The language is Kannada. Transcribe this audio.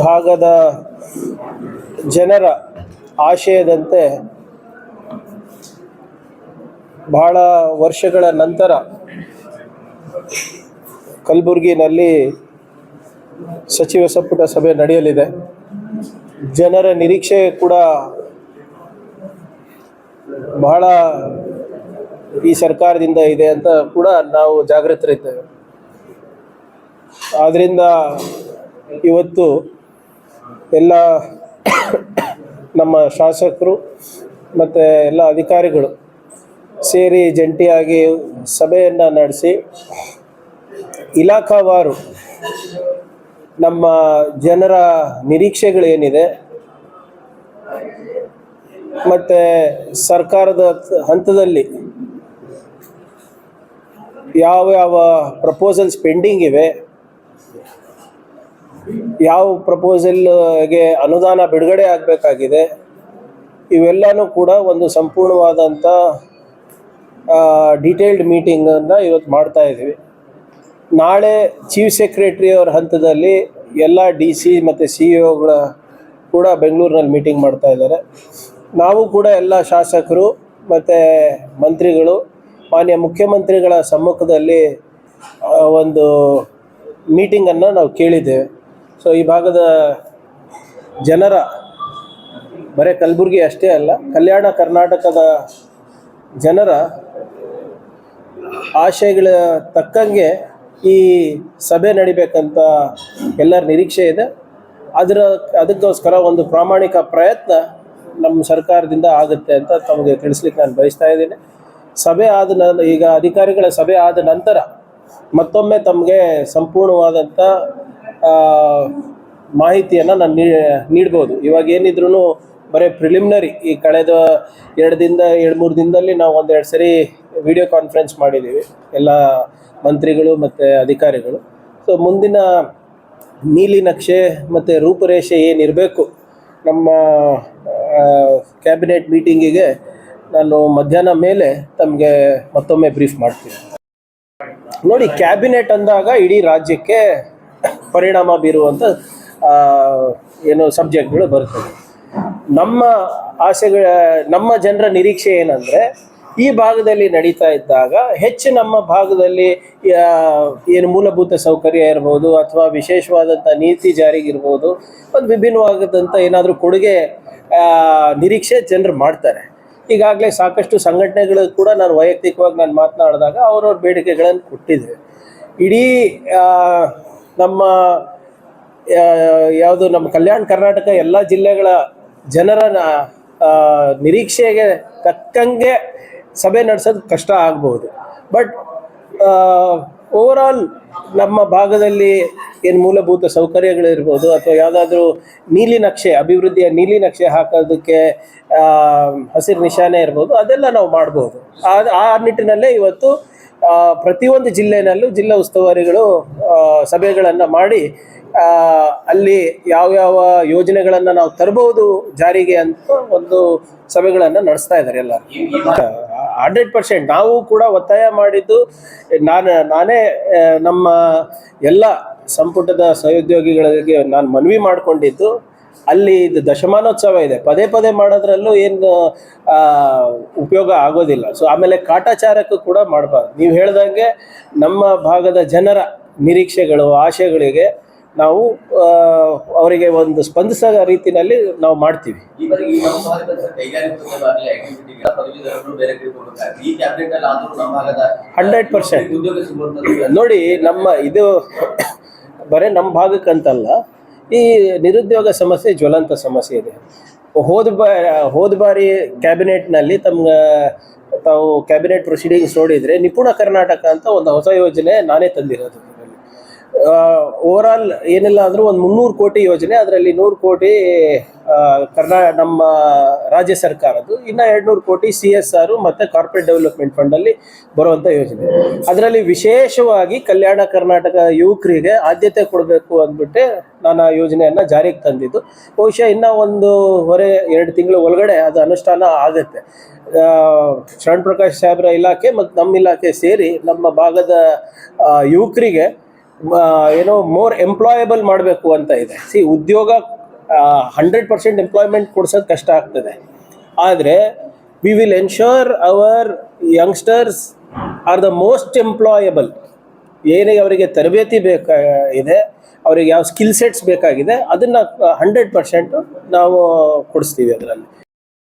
ಭಾಗದ ಜನರ ಆಶಯದಂತೆ ಬಹಳ ವರ್ಷಗಳ ನಂತರ ಕಲಬುರಗಿನಲ್ಲಿ ಸಚಿವ ಸಂಪುಟ ಸಭೆ ನಡೆಯಲಿದೆ. ಜನರ ನಿರೀಕ್ಷೆ ಕೂಡ ಬಹಳ ಈ ಸರ್ಕಾರದಿಂದ ಇದೆ ಅಂತ ಕೂಡ ನಾವು ಜಾಗೃತರಿದ್ದೇವೆ. ಆದ್ದರಿಂದ ಇವತ್ತು ಎಲ್ಲ ನಮ್ಮ ಶಾಸಕರು ಮತ್ತು ಎಲ್ಲ ಅಧಿಕಾರಿಗಳು ಸೇರಿ ಜಂಟಿಯಾಗಿ ಸಭೆಯನ್ನು ನಡೆಸಿ ಇಲಾಖಾವಾರು ನಮ್ಮ ಜನರ ನಿರೀಕ್ಷೆಗಳೇನಿದೆ ಮತ್ತು ಸರ್ಕಾರದ ಹಂತದಲ್ಲಿ ಯಾವ ಯಾವ ಪ್ರಪೋಸಲ್ಸ್ ಪೆಂಡಿಂಗ್ ಇವೆ ಯಾವ ಪ್ರಪೋಸಲ್ಗೆ ಅನುದಾನ ಬಿಡುಗಡೆ ಆಗಬೇಕಾಗಿದೆ, ಇವೆಲ್ಲನೂ ಕೂಡ ಒಂದು ಸಂಪೂರ್ಣವಾದಂಥ ಡೀಟೇಲ್ಡ್ ಮೀಟಿಂಗನ್ನು ಇವತ್ತು ಮಾಡ್ತಾ ಇದ್ದೀವಿ ನಾಳೆ ಚೀಫ್ ಸೆಕ್ರೆಟರಿ ಅವರ ಹಂತದಲ್ಲಿ ಎಲ್ಲ ಡಿ ಸಿ ಮತ್ತು ಸಿ ಒಗಳ ಕೂಡ ಬೆಂಗಳೂರಿನಲ್ಲಿ ಮೀಟಿಂಗ್ ಮಾಡ್ತಾ ಇದ್ದಾರೆ. ನಾವು ಕೂಡ ಎಲ್ಲ ಶಾಸಕರು ಮತ್ತು ಮಂತ್ರಿಗಳು, ಮಾನ್ಯ ಮುಖ್ಯಮಂತ್ರಿಗಳ ಸಮ್ಮುಖದಲ್ಲಿ ಒಂದು ಮೀಟಿಂಗನ್ನು ನಾವು ಕೇಳಿದ್ದೇವೆ. ಸೊ ಈ ಭಾಗದ ಜನರ ಬರೀ ಕಲಬುರಗಿ ಅಷ್ಟೇ ಅಲ್ಲ, ಕಲ್ಯಾಣ ಕರ್ನಾಟಕದ ಜನರ ಆಶಯಗಳ ತಕ್ಕಂಗೆ ಈ ಸಭೆ ನಡಿಬೇಕಂತ ಎಲ್ಲರ ನಿರೀಕ್ಷೆ ಇದೆ. ಅದರ, ಅದಕ್ಕೋಸ್ಕರ ಒಂದು ಪ್ರಾಮಾಣಿಕ ಪ್ರಯತ್ನ ನಮ್ಮ ಸರ್ಕಾರದಿಂದ ಆಗುತ್ತೆ ಅಂತ ತಮಗೆ ತಿಳಿಸ್ಲಿಕ್ಕೆ ನಾನು ಬಯಸ್ತಾ ಇದ್ದೀನಿ. ಸಭೆ ಆದ ಈಗ ಅಧಿಕಾರಿಗಳ ಸಭೆ ಆದ ನಂತರ ಮತ್ತೊಮ್ಮೆ ತಮಗೆ ಸಂಪೂರ್ಣವಾದಂಥ ಮಾಹಿತಿಯನ್ನು ನಾನು ನೀ, ನೀಡ್ಬೋದು. ಇವಾಗ ಏನಿದ್ರು ಬರೀ ಪ್ರಿಲಿಮಿನರಿ ಈ ಕಳೆದ ಎರಡು ದಿನದ ಎರಡು ಮೂರು ದಿನದಲ್ಲಿ ನಾವು ಒಂದೆರಡು ಸರಿ ವಿಡಿಯೋ ಕಾನ್ಫರೆನ್ಸ್ ಮಾಡಿದ್ದೀವಿ ಎಲ್ಲ ಮಂತ್ರಿಗಳು ಮತ್ತು ಅಧಿಕಾರಿಗಳು. ಸೊ ಮುಂದಿನ ನೀಲಿ ನಕ್ಷೆ ಮತ್ತು ರೂಪುರೇಷೆ ಏನಿರಬೇಕು ನಮ್ಮ ಕ್ಯಾಬಿನೆಟ್ ಮೀಟಿಂಗಿಗೆ ನಾನು ಮಧ್ಯಾಹ್ನ ಮೇಲೆ ತಮಗೆ ಮತ್ತೊಮ್ಮೆ ಬ್ರೀಫ್ ಮಾಡ್ತೀನಿ. ನೋಡಿ ಕ್ಯಾಬಿನೆಟ್ ಅಂದಾಗ ಇಡೀ ರಾಜ್ಯಕ್ಕೆ ಪರಿಣಾಮ ಬೀರುವಂಥ ಏನು ಸಬ್ಜೆಕ್ಟ್ಗಳು ಬರ್ತದೆ. ನಮ್ಮ ಆಸೆಗಳ, ನಮ್ಮ ಜನರ ನಿರೀಕ್ಷೆ ಏನಂದರೆ, ಈ ಭಾಗದಲ್ಲಿ ನಡೀತಾ ಇದ್ದಾಗ ಹೆಚ್ಚು ನಮ್ಮ ಭಾಗದಲ್ಲಿ ಏನು ಮೂಲಭೂತ ಸೌಕರ್ಯ ಇರ್ಬೋದು ಅಥವಾ ವಿಶೇಷವಾದಂಥ ನೀತಿ ಜಾರಿಗಿರ್ಬೋದು ಒಂದು ವಿಭಿನ್ನವಾದಂಥ ಏನಾದರೂ ಕೊಡುಗೆ ನಿರೀಕ್ಷೆ ಜನರು ಮಾಡ್ತಾರೆ. ಈಗಾಗಲೇ ಸಾಕಷ್ಟು ಸಂಘಟನೆಗಳು ಕೂಡ ನಾನು ವೈಯಕ್ತಿಕವಾಗಿ ನಾನು ಮಾತನಾಡಿದಾಗ ಅವ್ರವ್ರ ಬೇಡಿಕೆಗಳನ್ನು ಕೊಟ್ಟಿದ್ದೆ ಇಡೀ ನಮ್ಮ ಯಾವುದು ನಮ್ಮ ಕಲ್ಯಾಣ ಕರ್ನಾಟಕ ಎಲ್ಲ ಜಿಲ್ಲೆಗಳ ಜನರ ನಿರೀಕ್ಷೆಗೆ ತಕ್ಕಂಗೆ ಸಭೆ ನಡೆಸೋದು ಕಷ್ಟ ಆಗ್ಬೋದು. ಬಟ್ ಓವರಾಲ್ ನಮ್ಮ ಭಾಗದಲ್ಲಿ ಏನು ಮೂಲಭೂತ ಸೌಕರ್ಯಗಳಿರ್ಬೋದು ಅಥವಾ ಯಾವುದಾದ್ರೂ ನೀಲಿ ನಕ್ಷೆ, ಅಭಿವೃದ್ಧಿಯ ನೀಲಿ ನಕ್ಷೆ ಹಾಕೋದಕ್ಕೆ ಹಸಿರು ನಿಶಾನೆ ಇರ್ಬೋದು ಅದೆಲ್ಲ ನಾವು ಮಾಡ್ಬೋದು. ಆ ಆ ನಿಟ್ಟಿನಲ್ಲೇ ಇವತ್ತು ಪ್ರತಿಯೊಂದು ಜಿಲ್ಲೆನಲ್ಲೂ ಜಿಲ್ಲಾ ಉಸ್ತುವಾರಿಗಳು ಸಭೆಗಳನ್ನು ಮಾಡಿ ಅಲ್ಲಿ ಯಾವ್ಯಾವ ಯೋಜನೆಗಳನ್ನು ನಾವು ತರಬಹುದು ಜಾರಿಗೆ ಅಂತ ಒಂದು ಸಭೆಗಳನ್ನು ನಡೆಸ್ತಾ ಇದ್ದಾರೆ ಎಲ್ಲ ಹಂಡ್ರೆಡ್ ಪರ್ಸೆಂಟ್ ನಾವು ಕೂಡ ಒತ್ತಾಯ ಮಾಡಿದ್ದು, ನಾನು, ನಾನೇ ನಮ್ಮ ಎಲ್ಲ ಸಂಪುಟದ ಸಹೋದ್ಯೋಗಿಗಳಿಗೆ ನಾನು ಮನವಿ ಮಾಡಿಕೊಂಡಿದ್ದು ಅಲ್ಲಿ ಇದು ದಶಮಾನೋತ್ಸವ ಇದೆ. ಪದೇ ಪದೇ ಮಾಡೋದ್ರಲ್ಲೂ ಏನು ಉಪಯೋಗ ಆಗೋದಿಲ್ಲ. ಸೊ ಆಮೇಲೆ ಕಾಟಾಚಾರಕ್ಕೂ ಕೂಡ ಮಾಡಬಾರ್ದು. ನೀವು ಹೇಳ್ದಂಗೆ ನಮ್ಮ ಭಾಗದ ಜನರ ನಿರೀಕ್ಷೆಗಳು ಆಶೆಗಳಿಗೆ ನಾವು ಅವರಿಗೆ ಒಂದು ಸ್ಪಂದಿಸೋ ರೀತಿಯಲ್ಲಿ ನಾವು ಮಾಡ್ತೀವಿ. ಹಂಡ್ರೆಡ್ ಪರ್ಸೆಂಟ್ ನಮ್ಮ ಭಾಗದ ಕೈಗಾರಿಕೋದ್ಯಮವಾಗಲಿ ಬೇರೆ ಕಡೆ ಹೋಗ್ಬೇಕಾದ್ರೆ ಈ ಕ್ಯಾಬಿನೆಟ್ ಅಲ್ಲಿ ಆದ್ರೂ ನಮ್ಮ ಭಾಗದ 100%. ನೋಡಿ ನಮ್ಮ ಇದು ಬರೀ ನಮ್ಮ ಭಾಗಕ್ಕಂತಲ್ಲ ಈ ನಿರುದ್ಯೋಗ ಸಮಸ್ಯೆ ಜ್ವಲಂತ ಸಮಸ್ಯೆ ಇದೆ. ಹೋದ ಬಾ, ಹೋದ ಬಾರಿ ಕ್ಯಾಬಿನೆಟ್ನಲ್ಲಿ ತಮ್ಮ ತಾವು ಕ್ಯಾಬಿನೆಟ್ ಪ್ರೊಸೀಡಿಂಗ್ಸ್ ನೋಡಿದರೆ ನಿಪುಣ ಕರ್ನಾಟಕ ಅಂತ ಒಂದು ಹೊಸ ಯೋಜನೆ ನಾನೇ ತಂದಿರೋದು. ಅದರಲ್ಲಿ ಓವರಾಲ್ ಏನಿಲ್ಲ ಅಂದರೂ ಒಂದು ಮುನ್ನೂರು ಕೋಟಿ ಯೋಜನೆ, ಅದರಲ್ಲಿ ನೂರು ಕೋಟಿ ಕರ್ನಾ, ನಮ್ಮ ರಾಜ್ಯ ಸರ್ಕಾರದ್ದು, ಇನ್ನು ಎರಡುನೂರು ಕೋಟಿ ಸಿ ಎಸ್ ಆರು ಮತ್ತು ಕಾರ್ಪೊರೇಟ್ ಡೆವಲಪ್ಮೆಂಟ್ ಫಂಡಲ್ಲಿ ಬರುವಂಥ ಯೋಜನೆ. ಅದರಲ್ಲಿ ವಿಶೇಷವಾಗಿ ಕಲ್ಯಾಣ ಕರ್ನಾಟಕ ಯುವಕರಿಗೆ ಆದ್ಯತೆ ಕೊಡಬೇಕು ಅಂದ್ಬಿಟ್ಟು ನಾನು ಆ ಯೋಜನೆಯನ್ನು ಜಾರಿಗೆ ತಂದಿದ್ದು. ಬಹುಶಃ ಇನ್ನೂ ಒಂದೂವರೆ, ಎರಡು ತಿಂಗಳ ಒಳಗಡೆ ಅದು ಅನುಷ್ಠಾನ ಆಗುತ್ತೆ. ಶರಣ್ ಪ್ರಕಾಶ್ ಸಾಹೇಬ್ರ ಇಲಾಖೆ ಮತ್ತು ನಮ್ಮ ಇಲಾಖೆ ಸೇರಿ ನಮ್ಮ ಭಾಗದ ಯುವಕರಿಗೆ ಏನೋ ಮೋರ್ ಎಂಪ್ಲಾಯಬಲ್ ಮಾಡಬೇಕು ಅಂತ ಇದೆ. ಸಿ ಉದ್ಯೋಗ ಹಂಡ್ರೆಡ್ ಪರ್ಸೆಂಟ್ ಎಂಪ್ಲಾಯ್ಮೆಂಟ್ ಕೊಡ್ಸೋದು ಕಷ್ಟ ಆಗ್ತದೆ. ಆದರೆ we will ensure our youngsters are the most employable ಏನೇ ಅವರಿಗೆ ತರಬೇತಿ ಬೇಕಾ, ಇದೆ, ಅವರಿಗೆ ಯಾವ ಸ್ಕಿಲ್ ಸೆಟ್ಸ್ ಬೇಕಾಗಿದೆ, ಅದನ್ನು ಹಂಡ್ರೆಡ್ ಪರ್ಸೆಂಟು ನಾವು ಕೊಡಿಸ್ತೀವಿ ಅದರಲ್ಲಿ.